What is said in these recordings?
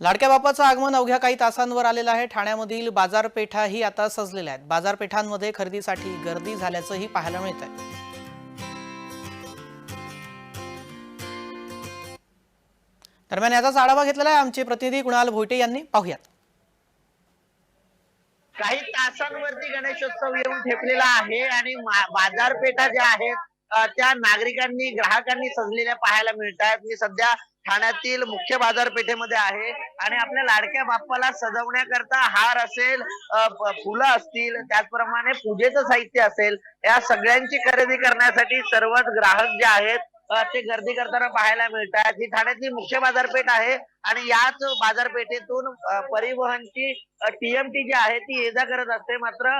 लाडक्या बापाचं आगमन अवघ्या काही तासांवर आलेलं आहे. ठाण्यामधील बाजारपेठाही आता सजलेल्या आहेत. बाजारपेठांमध्ये खरेदीसाठी गर्दी झाल्याचंही पाहायला मिळत आहे दरम्यान याचाच आढावा घेतलेला आहे आमचे प्रतिनिधी कुणाल भोईटे यांनी. पाहूयात. काही तासांवरती गणेशोत्सव येऊन ठेपलेला आहे आणि बाजारपेठा ज्या आहेत त्या नागरिकांनी ग्राहकांनी सजलेल्या पाहायला मिळत आहेत मी सध्या ठाण्यातील मुख्य बाजारपेठेमध्ये आहे आणि आपल्या लाडक्या बाप्पाला सजवण्याकरता हार असेल फुलं असतील त्याचप्रमाणे पूजेचं साहित्य असेल या सगळ्यांची खरेदी करण्यासाठी सर्वच ग्राहक जे आहेत ते गर्दी करताना पाहायला मिळतात. ही ठाण्यातली मुख्य बाजारपेठ आहे आणि याच बाजारपेठेतून परिवहनची टीएमटी जी आहे ती ये जा करत असते. मात्र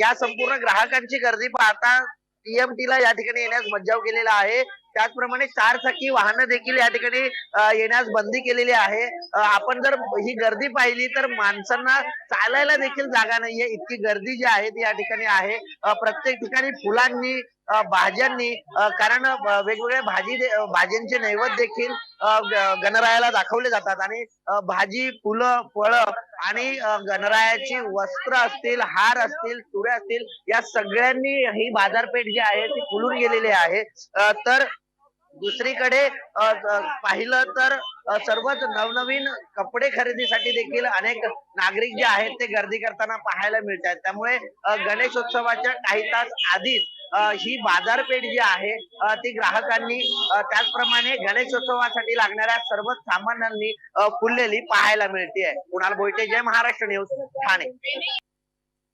या संपूर्ण ग्राहकांची गर्दी पाहता टीएमटी ला या ठिकाणी येण्यास मज्जाव केलेला आहे. त्याचप्रमाणे चार चाकी वाहनं देखील या ठिकाणी येण्यास बंदी केलेली आहे. आपण जर ही गर्दी पाहिली तर माणसांना चालायला देखील जागा नाहीये. इतकी गर्दी जी आहे ती या ठिकाणी आहे. प्रत्येक ठिकाणी फुलांनी भाज्यांनी कारण वेगवेगळ्या भाजी भाज्यांचे नैवेद्य देखील गणरायाला दाखवले जातात. आणि भाजी फुलं फळं आणि गणरायाची वस्त्र असतील हार असतील तुऱ्या असतील या सगळ्यांनी ही बाजारपेठ जी आहे ती फुलून गेलेली आहे. तर दुसरीकडे पाहिलं तर सर्वच नवनवीन कपडे खरेदीसाठी देखील अनेक नागरिक जे आहेत ते गर्दी करताना पाहायला मिळतात. त्यामुळे गणेशोत्सवाच्या काही तास आधीच ही बाजारपेठ जी आहे ती ग्राहकांनी त्याचप्रमाणे गणेशोत्सवासाठी लागणाऱ्या सर्वच सामानांनी फुललेली पाहायला मिळते कुणाल बोईटे जय महाराष्ट्र न्यूज ठाणे.